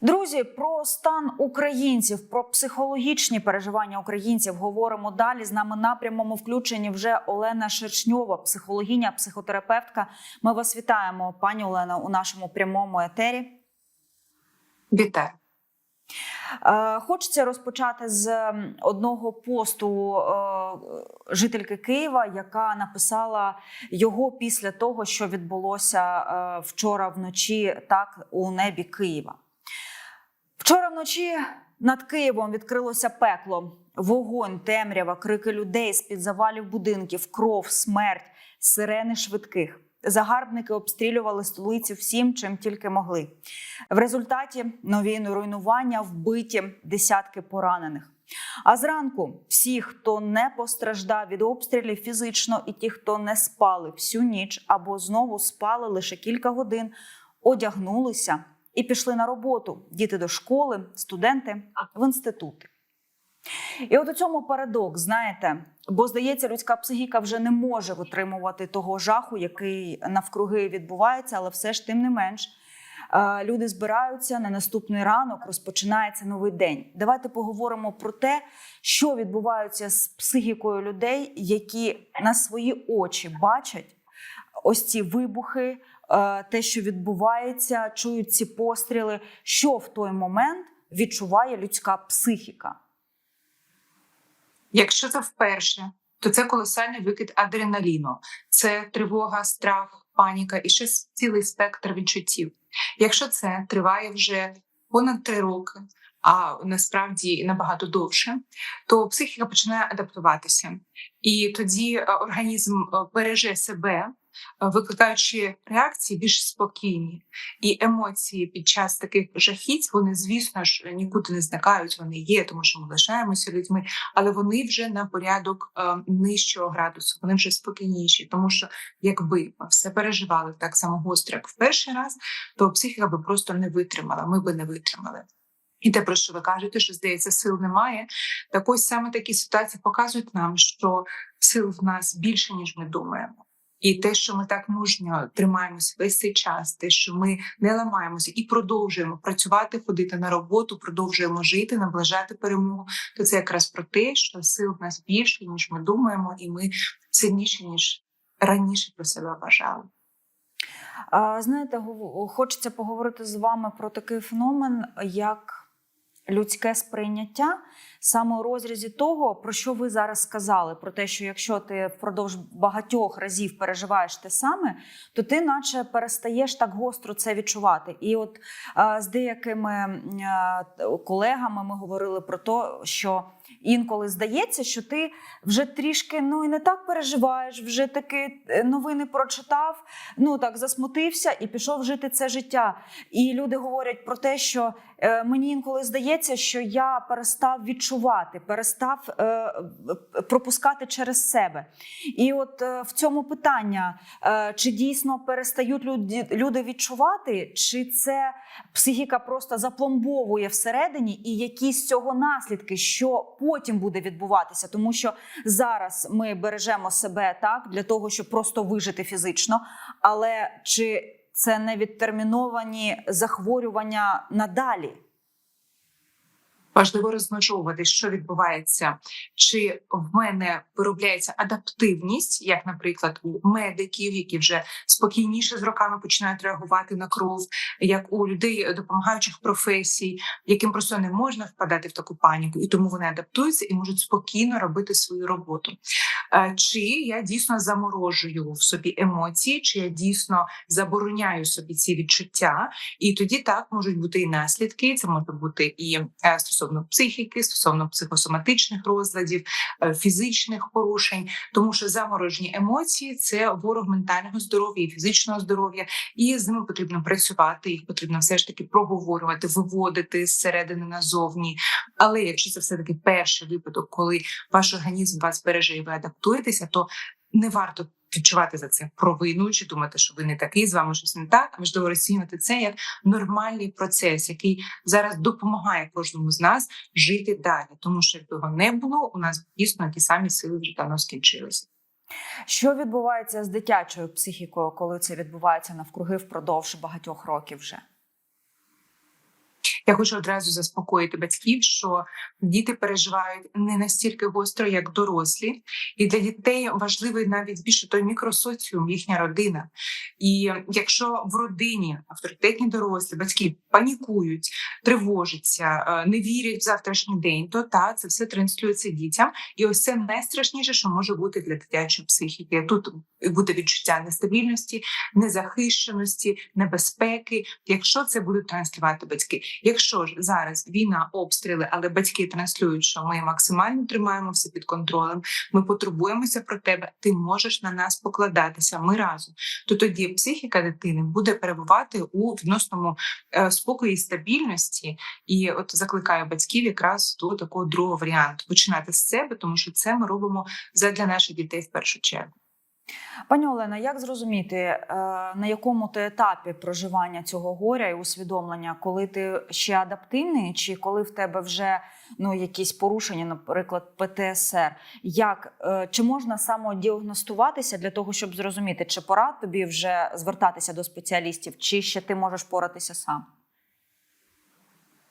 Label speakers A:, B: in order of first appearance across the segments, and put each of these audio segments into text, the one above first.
A: Друзі, про стан українців, про психологічні переживання українців говоримо далі. З нами на прямому включенні вже Олена Шершньова, психологиня, психотерапевтка. Ми вас вітаємо, пані Олена, у нашому прямому етері.
B: Вітаю.
A: Е, Хочеться розпочати з одного посту е, жительки Києва, яка написала його після того, що відбулося е, вчора вночі, так у небі Києва. Вчора вночі над Києвом відкрилося пекло. Вогонь, темрява, крики людей з-під завалів будинків, кров, смерть, сирени швидких. Загарбники обстрілювали столицю всім, чим тільки могли. В результаті нові руйнування, вбиті, десятки поранених. А зранку всі, хто не постраждав від обстрілів фізично, і ті, хто не спали всю ніч або знову спали лише кілька годин, одягнулися і пішли на роботу. Діти до школи, студенти в інститути. І от у цьому парадокс, знаєте, бо здається, людська психіка вже не може витримувати того жаху, який навкруги відбувається, але все ж тим не менш. е, Люди збираються на наступний ранок, розпочинається новий день. Давайте поговоримо про те, що відбувається з психікою людей, які на свої очі бачать ось ці вибухи, те, що відбувається, чують ці постріли. Що в той момент відчуває людська психіка?
B: Якщо це вперше, то це колосальний викид адреналіну, це тривога, страх, паніка і ще цілий спектр відчуттів. Якщо це триває вже понад три роки, а насправді набагато довше, то психіка починає адаптуватися, і тоді е, організм е, береже себе, е, викликаючи реакції більш спокійні. І емоції під час таких жахіть, вони, звісно ж, нікуди не зникають, вони є, тому що ми лишаємося людьми, але вони вже на порядок е, нижчого градусу, вони вже спокійніші, тому що якби ми все переживали так само гостро, як в перший раз, то психіка би просто не витримала, ми би не витримали. І те, про що ви кажете, що здається, сил немає. Так ось саме такі ситуації показують нам, що сил в нас більше, ніж ми думаємо. І те, що ми так мужньо тримаємося весь цей час, те, що ми не ламаємося і продовжуємо працювати, ходити на роботу, продовжуємо жити, наближати перемогу, то це якраз про те, що сил в нас більше, ніж ми думаємо, і ми сильніші, ніж раніше про себе вважали.
A: Знаєте, хочеться поговорити з вами про такий феномен, як людське сприйняття, саме у розрізі того, про що ви зараз сказали: про те, що якщо ти впродовж багатьох разів переживаєш те саме, то ти, наче, перестаєш так гостро це відчувати. І от а, з деякими а, колегами ми говорили про те, що інколи здається, що ти вже трішки ну і не так переживаєш, вже таки е, новини прочитав, ну так засмутився і пішов жити це життя. І люди говорять про те, що е, мені інколи здається, що я перестав відчувати, перестав е, пропускати через себе. І от е, в цьому питання: е, чи дійсно перестають люди, люди відчувати, чи це психіка просто запломбовує всередині, і якісь з цього наслідки, що потім буде відбуватися, тому що зараз ми бережемо себе так для того, щоб просто вижити фізично, але чи це не відтерміновані захворювання надалі?
B: Важливо розмежовувати, що відбувається, чи в мене виробляється адаптивність, як, наприклад, у медиків, які вже спокійніше з роками починають реагувати на кров, як у людей допомагаючих професій, яким просто не можна впадати в таку паніку, і тому вони адаптуються і можуть спокійно робити свою роботу. Е, Чи я дійсно заморожую в собі емоції, чи я дійсно забороняю собі ці відчуття, і тоді так можуть бути і наслідки. Це може бути і е, стосовно психіки, стосовно психосоматичних розладів, е, фізичних порушень, тому що заморожені емоції це ворог ментального здоров'я і фізичного здоров'я, і з ними потрібно працювати. Їх потрібно все ж таки проговорювати, виводити зсередини назовні. Але якщо це все таки перший випадок, коли ваш організм вас береже і ви адаптуєтеся, то не варто відчувати за це провину чи думати, що ви не такий, з вами щось не так. А важливо розцінювати це як нормальний процес, який зараз допомагає кожному з нас жити далі. Тому що якби його не було, у нас дійсно ті самі сили вже давно скінчилися.
A: Що відбувається з дитячою психікою, коли це відбувається навкруги впродовж багатьох років вже?
B: Я хочу одразу заспокоїти батьків, що діти переживають не настільки гостро, як дорослі, і для дітей важливий навіть більше той мікросоціум, їхня родина. І якщо в родині авторитетні дорослі батьки панікують, тривожаться, е, не вірять в завтрашній день, то та це все транслюється дітям. І ось це найстрашніше, що може бути для дитячої психіки. Тут буде відчуття нестабільності, незахищеності, небезпеки. Якщо це будуть транслювати батьки. Якщо ж зараз війна, обстріли, але батьки транслюють, що ми максимально тримаємо все під контролем, ми потурбуємося про тебе, ти можеш на нас покладатися. Ми разом. То тоді психіка дитини буде перебувати у відносному е, спокої і стабільності. І от закликаю батьків якраз до такого другого варіанту починати з себе, тому що це ми робимо задля наших дітей в першу чергу.
A: Пані Олена, як зрозуміти, е, на якому ти етапі проживання цього горя і усвідомлення, коли ти ще адаптивний, чи коли в тебе вже ну якісь порушення, наприклад, ПТСР? Як е, чи можна самодіагностуватися для того, щоб зрозуміти, чи пора тобі вже звертатися до спеціалістів, чи ще ти можеш поратися сам?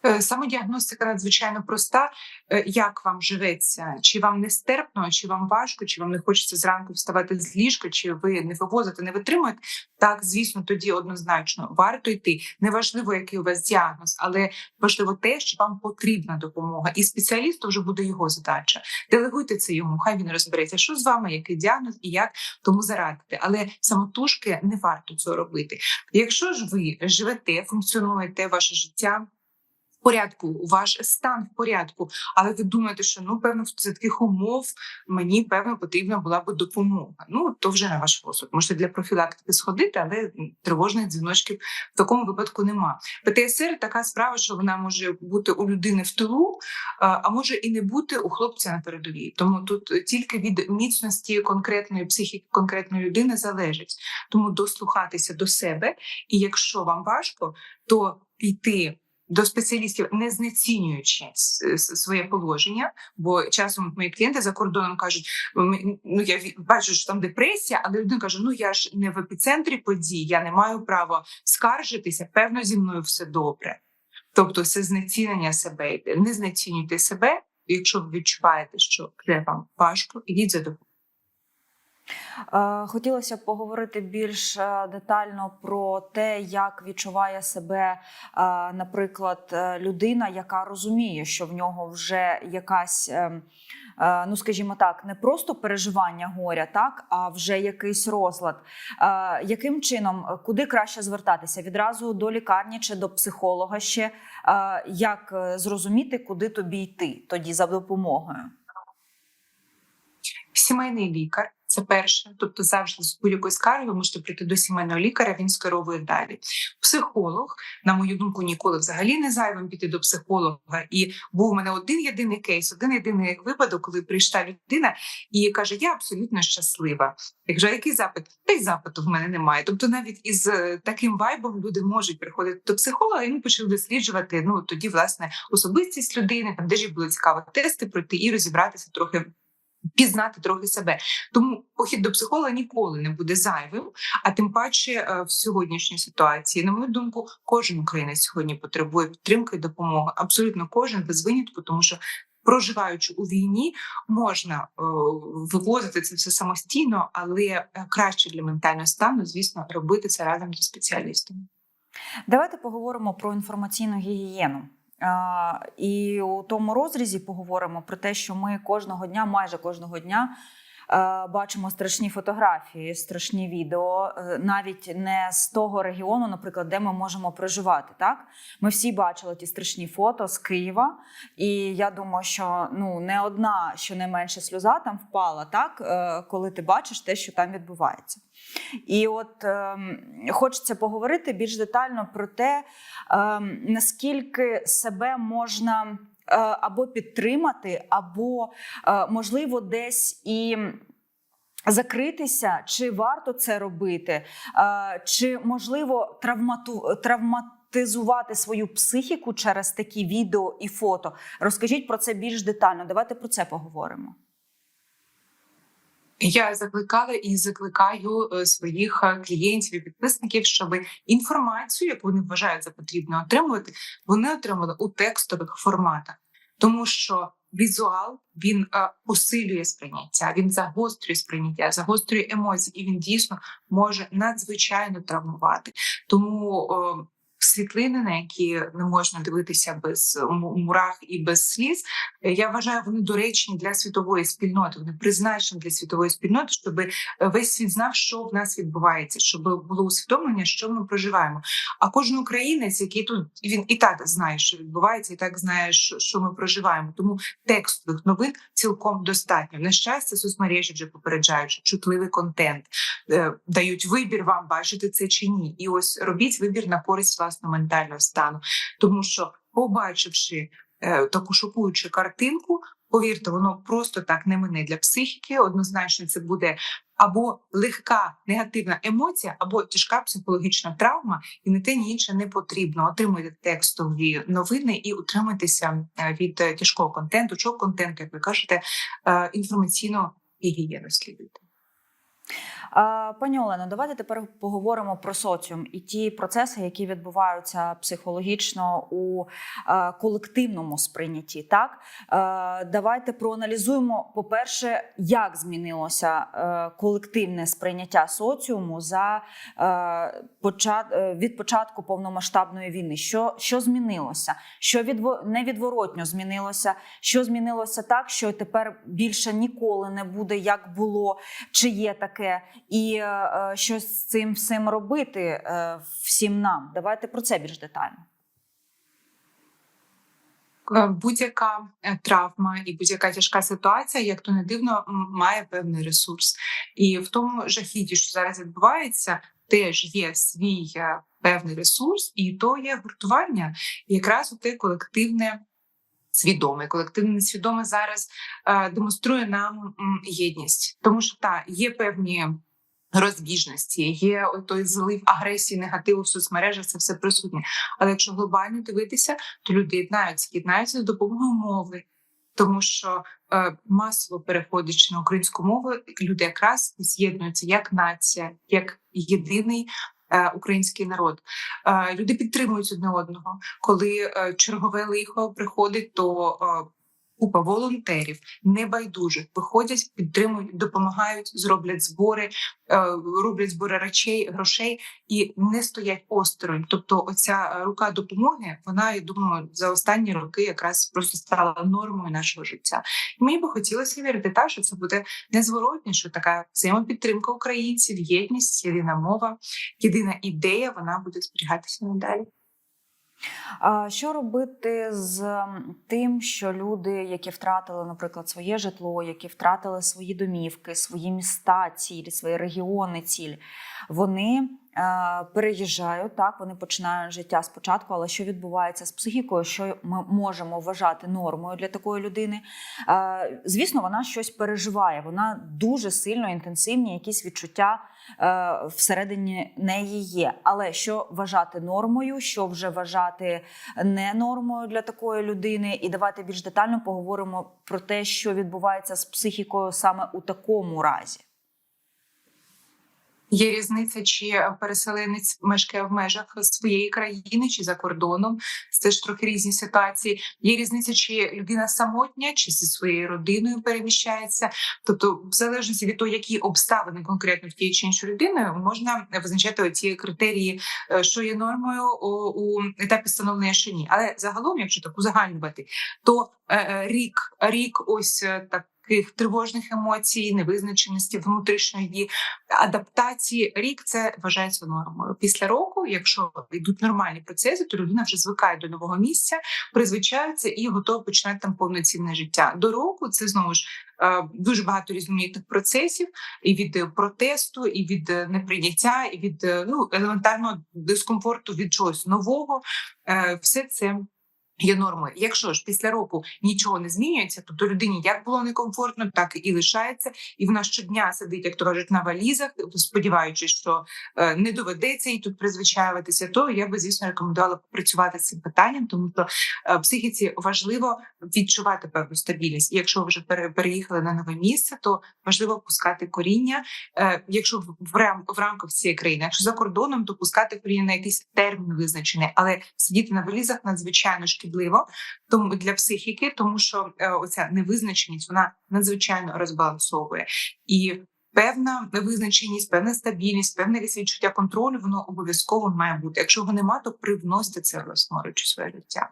B: Е, Самодіагностика надзвичайно проста. Е, Як вам живеться? Чи вам нестерпно, чи вам важко, чи вам не хочеться зранку вставати з ліжка, чи ви не вивозите, не витримуєте? Так, звісно, тоді однозначно варто йти. Неважливо, який у вас діагноз, але важливо те, що вам потрібна допомога, і спеціалісту вже буде його задача. Делегуйте це йому, хай він розбереться, що з вами, який діагноз і як тому зарадити. Але самотужки не варто цього робити. Якщо ж ви живете, функціонуєте ваше життя порядку, ваш стан в порядку, але ви думаєте, що ну певно за таких умов мені певно потрібна була б допомога. Ну то вже на ваш розсуд. Можете для профілактики сходити, але тривожних дзвіночків в такому випадку нема. ПТСР така справа, що вона може бути у людини в тилу, а може і не бути у хлопця на передовій. Тому тут тільки від міцності конкретної психіки конкретної людини залежить. Тому дослухатися до себе, і якщо вам важко, то йти до спеціалістів, не знецінюючи своє положення, бо часом мої клієнти за кордоном кажуть: «Ми- ну я бачу, що там депресія, але людина каже: Ну я ж не в епіцентрі подій, я не маю права скаржитися. Певно, зі мною все добре. Тобто, це знецінення себе йде. Не знецінюйте себе. Якщо ви відчуваєте, що вже вам важко, ідіть за допомогою.
A: Е, Хотілося б поговорити більш е, детально про те, як відчуває себе, е, наприклад, людина, яка розуміє, що в нього вже якась, ну скажімо так, не просто переживання горя, так а вже якийсь розлад. Яким чином, куди краще звертатися? Відразу до лікарні чи до психолога ще як зрозуміти, куди тобі йти тоді за допомогою?
B: Сімейний лікар це перше, тобто завжди з будь-якої скарги ви можете прийти до сімейного лікаря, він скеровує далі. Психолог, на мою думку, ніколи взагалі не зайвим піти до психолога. І був у мене один єдиний кейс, один єдиний випадок, коли прийшла людина і каже: Я абсолютно щаслива. Я кажу, «А який запит? Та й запиту в мене немає. Тобто, навіть із е, таким вайбом люди можуть приходити до психолога, і ми почали досліджувати. Ну тоді, власне, особистість людини, там де ж було цікаво тести пройти і розібратися трохи. Пізнати трохи себе, тому похід до психолога ніколи не буде зайвим. А тим паче е, в сьогоднішній ситуації, на мою думку, кожен українець сьогодні потребує підтримки і допомоги. Абсолютно кожен без винятку, тому що проживаючи у війні, можна е, вивозити це все самостійно, але е, краще для ментального стану, звісно, робити це разом зі спеціалістом.
A: Давайте поговоримо про інформаційну гігієну. І у тому розрізі поговоримо про те, що ми кожного дня, майже кожного дня, бачимо страшні фотографії, страшні відео, е, навіть не з того регіону, наприклад, де ми можемо проживати. Так, ми всі бачили ті страшні фото з Києва, і я думаю, що ну не одна щонайменше сльоза там впала, так е, коли ти бачиш те, що там відбувається. І от ем, хочеться поговорити більш детально про те, ем, наскільки себе можна е, або підтримати, або е, можливо десь і. Закритися, чи варто це робити, Е, чи можливо травмату, травматизувати свою психіку через такі відео і фото. Розкажіть про це більш детально. Давайте про це поговоримо.
B: Я закликала і закликаю е, своїх е, клієнтів і підписників, щоб інформацію, яку вони вважають за потрібне отримувати, вони отримали у текстових форматах, тому що візуал він е, посилює сприйняття, він загострює сприйняття, загострює емоції, і він дійсно може надзвичайно травмувати. Тому світлини, на які не можна дивитися без мурах і без сліз, е, я вважаю, вони доречні для світової спільноти. Вони призначені для світової спільноти, щоб весь світ знав, що в нас відбувається, щоб було усвідомлення, що ми проживаємо. А кожен українець, який тут він і так знає, що відбувається, і так знає, що, ми проживаємо. Тому текстових новин цілком достатньо. На щастя, соцмережі вже попереджають, що чутливий контент е, дають вибір вам бачити це чи ні. І ось робіть вибір на користь власного ментального стану, тому що, побачивши е, таку шокуючу картинку, повірте, воно просто так не мине для психіки. Однозначно, це буде або легка негативна емоція, або тяжка психологічна травма, і не те ні інше не потрібно. Отримуйте текстові новини і утримуйтеся е, від тяжкого контенту, чого контенту, як ви кажете, е, інформаційно гігієну слідуйте.
A: Пані Олено, давайте тепер поговоримо про соціум і ті процеси, які відбуваються психологічно у е, колективному сприйнятті. Так Е, давайте проаналізуємо, по-перше, як змінилося е, колективне сприйняття соціуму за від початку повномасштабної війни. Що, що змінилося? Що відво... невідворотньо змінилося? Що змінилося так, що тепер більше ніколи не буде, як було, чи є таке, і е, е, що з цим всім робити е, всім нам? Давайте про це більш детально.
B: Будь-яка травма і будь-яка тяжка ситуація, як то не дивно, має певний ресурс. І в тому жахіті, що зараз відбувається, теж є свій певний ресурс, і то є гуртування, і якраз те колективне. Свідоме, колективне несвідоме зараз демонструє нам єдність, тому що та є певні розбіжності, є той злив агресії, негативу в соцмережах. Це все присутнє. Але якщо глобально дивитися, то люди єднаються, єднаються за допомогою мови, тому що е, масово переходячи на українську мову, люди якраз з'єднуються як нація, як єдиний. е, Український народ Е, люди підтримують одне одного. Коли е, чергове лихо приходить, то купа волонтерів небайдужих виходять, підтримують, допомагають, зроблять збори, е, роблять збори речей, грошей і не стоять осторонь. Тобто, оця рука допомоги, вона я думаю, за останні роки якраз просто стала нормою нашого життя. Мені би хотілося вірити, так, що це буде незворотні, що така взаємопідтримка українців, єдність, єдина мова, єдина ідея, вона буде зберігатися надалі.
A: Що робити з тим, що люди, які втратили, наприклад, своє житло, які втратили свої домівки, свої міста, цілі, свої регіони, цілі, вони е, переїжджають, так вони починають життя спочатку. Але що відбувається з психікою, що ми можемо вважати нормою для такої людини? Е, звісно, вона щось переживає. Вона дуже сильно інтенсивні, якісь відчуття е, всередині неї є. Але що вважати нормою, що вже вважати не нормою для такої людини, і давайте більш детально поговоримо про те, що відбувається з психікою саме у такому разі.
B: Є різниця, чи переселенець мешкає в межах своєї країни чи за кордоном. Це ж трохи різні ситуації. Є різниця, чи людина самотня, чи зі своєю родиною переміщається. Тобто, в залежності від того, які обставини конкретно в тієї чи іншої людини, можна визначати ці критерії, е, що є нормою у, етапі становлення, що ні. Але загалом, якщо так узагальнювати, то е, е, рік, рік, ось так. Таких тривожних емоцій, невизначеності внутрішньої адаптації. Рік це вважається нормою. Після року, якщо йдуть нормальні процеси, то людина вже звикає до нового місця, призвичається і готова починати там повноцінне життя. До року це знову ж е, дуже багато різноманітних процесів, і від е, протесту, і від е, неприйняття, і від ну елементарного дискомфорту від чогось нового. Все це Є нормою. Якщо ж після року нічого не змінюється, тобто людині як було некомфортно, так і лишається, і вона щодня сидить, як то кажуть, на валізах, сподіваючись, що е, не доведеться їй тут призвичаюватися, то я би звісно рекомендувала попрацювати з цим питанням, тому що е, психіці важливо відчувати певну стабільність. Якщо ви вже пере- переїхали на нове місце, то важливо пускати коріння. Е, якщо в рамках цієї країни, якщо за кордоном, то пускати коріння на якийсь термін визначений, але сидіти на валізах надзвичайно шкідливо тому для психіки, тому що е, оця невизначеність вона надзвичайно розбалансовує і. Певна визначеність, певна стабільність, певне відчуття контролю, воно обов'язково має бути. Якщо його нема, то привносьте це власноруч у своє життя.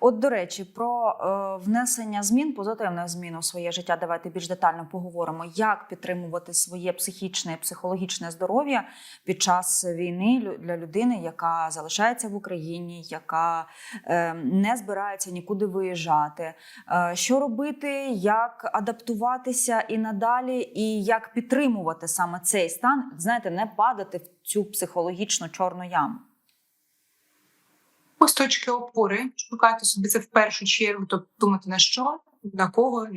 A: От, до речі, про е, внесення змін, позитивних змін у своє життя. Давайте більш детально поговоримо, як підтримувати своє психічне і психологічне здоров'я під час війни для людини, яка залишається в Україні, яка е, не збирається нікуди виїжджати. Е, що робити, як адаптуватися і надалі, і як підтримувати саме цей стан, знаєте, не падати в цю психологічну чорну яму.
B: Ось точки опори шукати собі це в першу чергу, тобто думати на що. На кого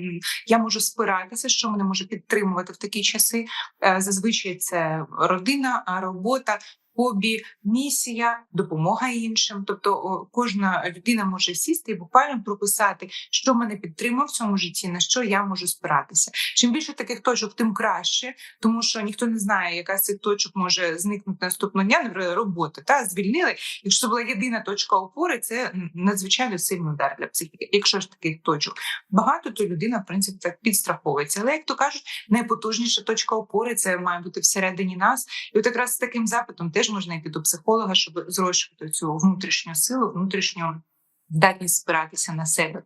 B: я можу спиратися, що мене може підтримувати в такі часи. Е, Зазвичай це родина, робота, хобі, місія, допомога іншим. Тобто, кожна людина може сісти і буквально прописати, що мене підтримує в цьому житті, на що я можу спиратися. Чим більше таких точок, тим краще, тому що ніхто не знає, яка з цих точок може зникнути наступного дня. Наприклад, роботи та звільнили. Якщо була єдина точка опори, це надзвичайно сильний удар для психіки. Якщо ж таких точок багато, то людина в принципі так підстраховується. Але як то кажуть, найпотужніша точка опори це має бути всередині нас. І от якраз з таким запитом теж можна йти до психолога, щоб зрощувати цю внутрішню силу, внутрішню здатність спиратися на себе.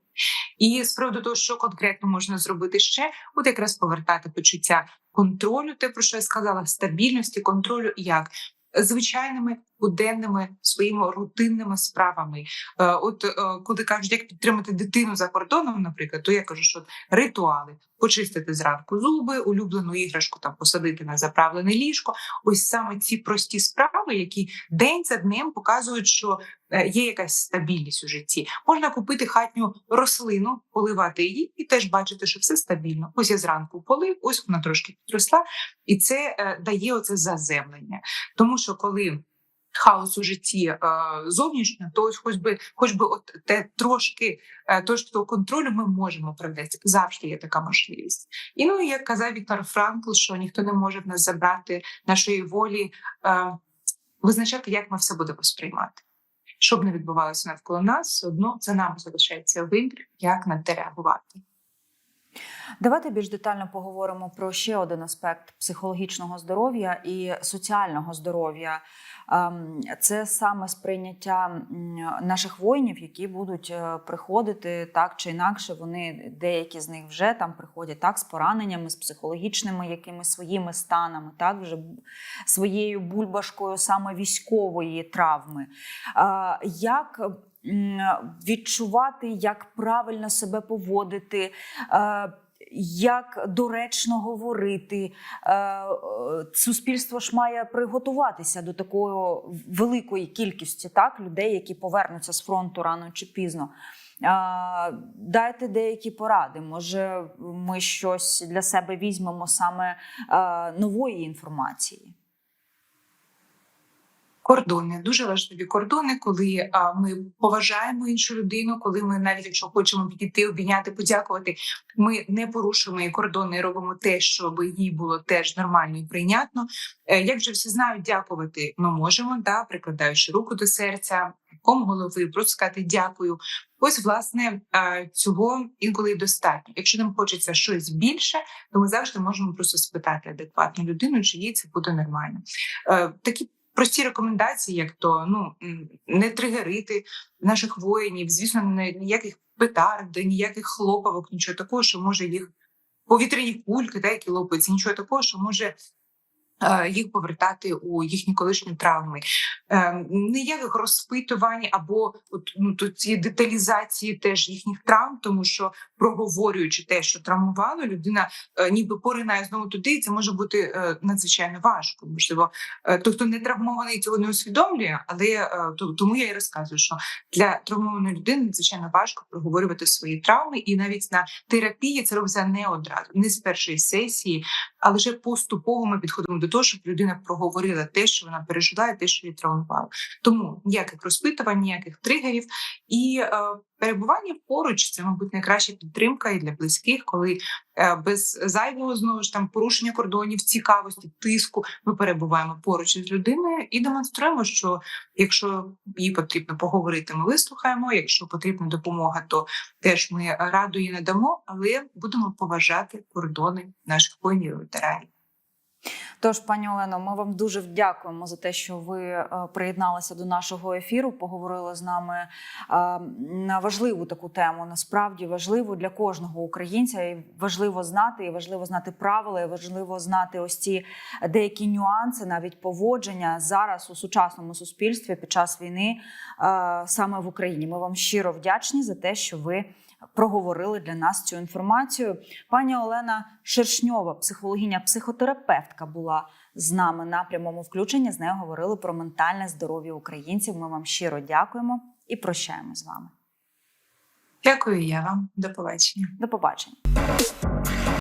B: І з приводу того, що конкретно можна зробити ще, от якраз повертати почуття контролю, те про що я сказала, стабільності, контролю як звичайними буденними своїми рутинними справами. Е, От е, коли кажуть, як підтримати дитину за кордоном, наприклад, то я кажу, що ритуали почистити зранку зуби, улюблену іграшку там посадити на заправлене ліжко. Ось саме ці прості справи, які день за днем показують, що е, є якась стабільність у житті. Можна купити хатню рослину, поливати її, і теж бачити, що все стабільно. Ось я зранку полив, ось вона трошки підросла, і це дає оце заземлення. Тому що коли хаос у житті е, зовнішньо, то хоч би, хоч би от те трошки е, то, контролю ми можемо провести. Завжди є така можливість. І ну як казав Віктор Франкл, що ніхто не може в нас забрати нашої волі, е, визначати, як ми все будемо сприймати. Що б не відбувалося навколо нас, одно за нами залишається вибір, як на те реагувати.
A: Давайте більш детально поговоримо про ще один аспект психологічного здоров'я і соціального здоров'я. Ем, Це саме сприйняття наших воїнів, які будуть е, приходити так чи інакше. Вони деякі з них вже там приходять так з пораненнями, з психологічними якимись своїми станами, так вже своєю бульбашкою саме військової травми. Е, Як відчувати, як правильно себе поводити? е, як доречно говорити. Е, е, Суспільство ж має приготуватися до такої великої кількості так, людей, які повернуться з фронту рано чи пізно. Дайте деякі поради. Може, ми щось для себе візьмемо саме е, нової інформації.
B: Кордони дуже важливі кордони, коли ми поважаємо іншу людину, коли ми навіть якщо хочемо підійти, обійняти, подякувати, ми не порушуємо її кордони робимо те, щоб їй було теж нормально і прийнятно. Е, Як вже всі знають, дякувати ми можемо, да, прикладаючи руку до серця, ком голови, просто сказати дякую. Ось, власне, цього інколи достатньо. Якщо нам хочеться щось більше, то ми завжди можемо просто спитати адекватну людину, чи їй це буде нормально. Е, Такі прості рекомендації, як то ну не тригерити наших воїнів, звісно, не ніяких петард, ніяких хлопавок, нічого такого, що може їх повітряні кульки, та які лопаються, нічого такого, що може їх повертати у їхні колишні травми. Е, Ніяких розпитувань або от, ну, тут ці деталізації теж їхніх травм, тому що проговорюючи те, що травмувало, людина е, ніби поринає знову туди, і це може бути е, надзвичайно важко. Можливо, е, той, хто не травмований, цього не усвідомлює, але е, то- тому я і розказую, що для травмованої людини надзвичайно важко проговорювати свої травми, і навіть на терапії це робиться не одразу, не з першої сесії, а лише поступово ми підходимо до того, щоб людина проговорила те, що вона пережила, те, що її травмувало. Тому ніяких розпитувань, ніяких тригерів і е, перебування поруч це, мабуть, найкраща підтримка і для близьких, коли без зайвого знову ж там порушення кордонів, цікавості, тиску ми перебуваємо поруч із людиною і демонструємо, що якщо їй потрібно поговорити, ми вислухаємо. Якщо потрібна допомога, то теж ми раду її надамо, але будемо поважати кордони наших воїнів і ветеранів.
A: Тож, пані Олено, ми вам дуже дякуємо за те, що ви е, приєдналися до нашого ефіру. Поговорили з нами е, на важливу таку тему. Насправді важливу для кожного українця. І важливо знати, і важливо знати правила, і важливо знати ось ці деякі нюанси, навіть поводження зараз у сучасному суспільстві під час війни е, саме в Україні. Ми вам щиро вдячні за те, що ви проговорили для нас цю інформацію. Пані Олена Шершньова, психологиня, психотерапевтка, була з нами на прямому включенні. З нею говорили про ментальне здоров'я українців. Ми вам щиро дякуємо і прощаємо з вами.
B: Дякую я вам. До побачення.
A: До побачення.